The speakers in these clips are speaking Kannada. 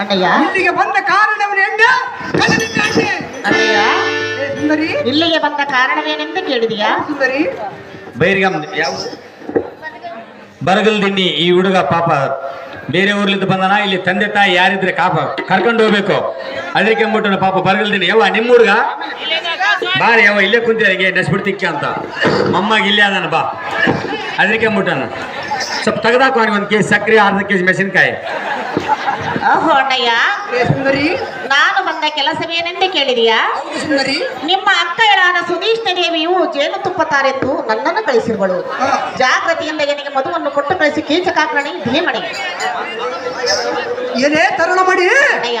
ಅಣ್ಣಯ್ಯ. ಇಲ್ಲಿಗೆ ಬಂದ ಕಾರಣವನ್ನು ಹೆಂಡ ಕಲಿತಿದ್ದಾನೆ. ಅಣ್ಣಯ್ಯ. ಏ ಸುಂದರಿ. ಇಲ್ಲಿಗೆ ಬಂದ ಕಾರಣವೇನೆಂದು ಕೇಳಿದೀಯಾ? ಸುಂದರಿ. ಬೈರಿಗಮ್ ಯಾವ ಬರಗಲ್ದಿನ್ನಿ ಈ ಹುಡುಗ ಪಾಪ. ಬೇರೆ ಊರ್ಲಿಂದ ಬಂದನ ಇಲ್ಲಿ ತಂದೆ ತಾಯಿ ಯಾರಿದ್ರೆ ಕಾಪ ಕರ್ಕೊಂಡು ಹೋಗ್ಬೇಕು. ಅದಕ್ಕೆ ಅಂದ್ಬಿಟ್ಟು ಪಾಪ ಬರಗಲ್ದಿನಿ ಯವ್ವ ನಿಮ್ಮ ಹುಡುಗ? ಬಾರಿ ಯವ್ವ ಇಲ್ಲೇ ಕುಂತಿರ ಹಿಂಗೆ ನೆಸ್ಬಿಡ್ತಿಕ್ಕ ಅಂತ. ಮೊಮ್ಮಗ ಇಲ್ಲೇ ಅದಾನ ಬಾ. ಅದಕ್ಕೆ ಅಂದ್ಬಿಟ್ಟನ. ಸ್ವಲ್ಪ ತೆಗ್ದಾಕ ಒಂದು ಕೆಜಿ ಸಕ್ಕರೆ ಅರ್ಧ ಕೆ ಜಿ ಮೆಣಸಿನ್ಕಾಯಿ. ಓಹೋ ಅಣ್ಣಯ್ಯ. ಸುಂದರಿ ನಾನು ಬಂದ ಕೆಲಸವೇನೆಂದೇ ಕೇಳಿದೀಯಾ? ಹೌದು ಸುಂದರಿ ನಿಮ್ಮ ಅಕ್ಕಳಾದ ಸುಧೀಷ್ಣ ದೇವಿಯು ಜೇನುತುಪ್ಪ ತಾರೆಂದು ನನ್ನನ್ನು ಕಳಿಸಿರುವಳು. ಜಾಗೃತಿಯಿಂದ ನಿನಗೆ ಮಧುವನ್ನು ಕೊಟ್ಟು ಕಳಿಸಿ ಕೀಚಕಾಗ್ರಣಿ ಧೀಮಣಿ. ಏನೇ ತರುಣ ಮಾಡಿ. ಅಣ್ಣಯ್ಯ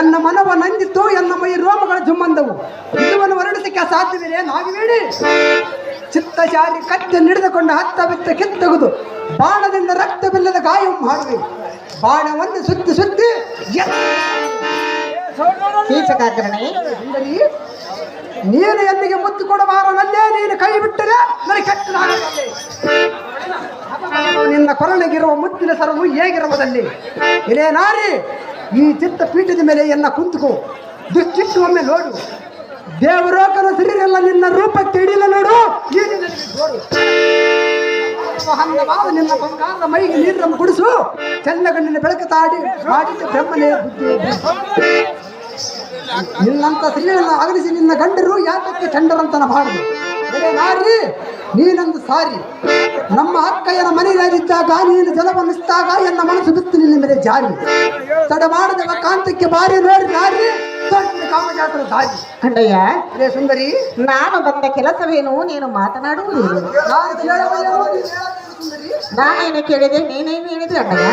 ಎನ್ನ ಮನವ ನಂದಿತ್ತು, ಎನ್ನ ಮೈ ರೋಮಗಳ ಜುಮ್ಮಂದವು. ಇದುವನ್ನು ಹೊರಡಿಸಕ್ಕೆ ಸಾಧ್ಯವಿದೆ ಚಿತ್ತ ಚಿತ್ತಚಾರಿ ಕತ್ತೆ ನಿಡಿದುಕೊಂಡು ಹತ್ತ ಬಿತ್ತ ಕಿತ್ತಗುದು. ಬಾಣದಿಂದ ರಕ್ತ ಬಿಲ್ಲದ ಗಾಯ ಮಾಡುವೆ ಬಾಣವನ್ನು ಸುತ್ತಿ ಸುತ್ತಿ ನೀನು ಎಲ್ಲಿಗೆ ಮುತ್ತು ಕೊಡಬಾರನಲ್ಲೇ ನೀನು ಕೈ ಬಿಟ್ಟರೆ ನನಗೆ ಕೆಟ್ಟದಾಗಲಿ ನಿನ್ನ ಕೊರಳಿಗಿರುವ ಮುತ್ತಿನ ಸರವು ಹೇಗಿರುವುದಲ್ಲಿ? ಇದೇ ನಾರಿ ಈ ಚಿತ್ತ ಪೀಠದ ಮೇಲೆ ಎನ್ನ ಕುಂತುಕೋ. ದುಶ್ಚಿಟ್ಟು ಒಮ್ಮೆ ನೋಡು. ದೇವರೋಕನ ಸಿರಿರೆಲ್ಲ ನಿನ್ನ ರೂಪಕ್ಕೆ ಇಡಿಲ್ಲ ನೋಡು. ನಿನ್ನ ಬಂಗಾರದ ಮೈಗೆ ನೀರನ್ನು ಕುಡಿಸು. ಚೆನ್ನಗಣ್ಣಿನ ಬೆಳಕು ತಾಡಿ ಮಾಡಿದ ಬ್ರಹ್ಮನೇ ನಿನ್ನಂತ ಸ್ತ್ರೀಯನ್ನು ಅಗಲಿಸಿ ನಿನ್ನ ಗಂಡರು ಯಾತಕ್ಕೆ ಚಂಡರಂತನ ಬಾರದು? ನಾರಿ ನೀನೊಂದು ಸಾರಿ ನಮ್ಮ ಅಕ್ಕಯ್ಯನ ಮನೆಯಲ್ಲಿದ್ದಾಗ ನೀನು ಜಲವನ್ನಿಸಿದಾಗ ಎನ್ನ ಮನಸ್ಸು ಬಿತ್ತು ನಿನ್ನ ಮೇಲೆ ಜಾರಿ ತಡ ಮಾಡದ ಕಾಂತಕ್ಕೆ ಬಾರಿ ನೋಡಿ ನಾರಿ ದೊಡ್ಡ ಕಾಮಜಾತರ ದಾರಿ ಅಣ್ಣಯ್ಯ ಎಲೆ ಸುಂದರಿ ನಾನು ಬಂದ ಕೆಲಸವೇನು ನೀನು ಮಾತನಾಡುವುದೇನು ನಾನು ಕೇಳುವುದೇನು, ನೀನು ಹೇಳುವುದೇನು ಸುಂದರಿ ನಾನೇನು ಕೇಳಿದೆ ನೀನೇನು ಹೇಳಿದೆ ಅಣ್ಣಯ್ಯ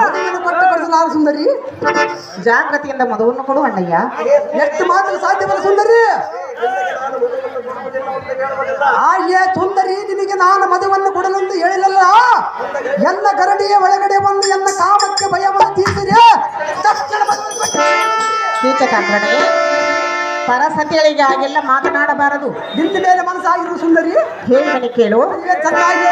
ಮದುವೆಯನ್ನು ಕೊಟ್ಟು ಕಳಿಸು ನಾನು ಸುಂದರಿ ಜಾಗೃತಿಯಿಂದ ಮಧುವನ್ನು ಕೊಡು ಅಣ್ಣಯ್ಯ ಎಷ್ಟು ಮಾತ್ರ ಸಾಧ್ಯವಲ್ಲ ಸುಂದರಿ ಆಯ್ಯೇ ಸುಂದರಿ ನಿನಗೆ ನಾನು ಮದುವನ್ನು ಕೊಡಲೆಂದು ಹೇಳಿಲ್ಲ ಎನ್ನ ಗರಡಿಯ ಒಳಗಡೆ ಬಂದು ಎನ್ನ ಕಾಮಕ್ಕೆ ಭಯವನ್ನು ತೀರಿಸಿದೆ? ಪರಸತಿಗಳಿಗೆ ಪರಸತಿಗಳಿಗಾಗೆಲ್ಲ ಮಾತನಾಡಬಾರದು. ನಿಂತ ಮೇಲೆ ಮನಸ್ಸಾಗಿರು ಸುಂದರಿ. ಹೇಳಿ ಕೇಳು. ಚೆನ್ನಾಗಿ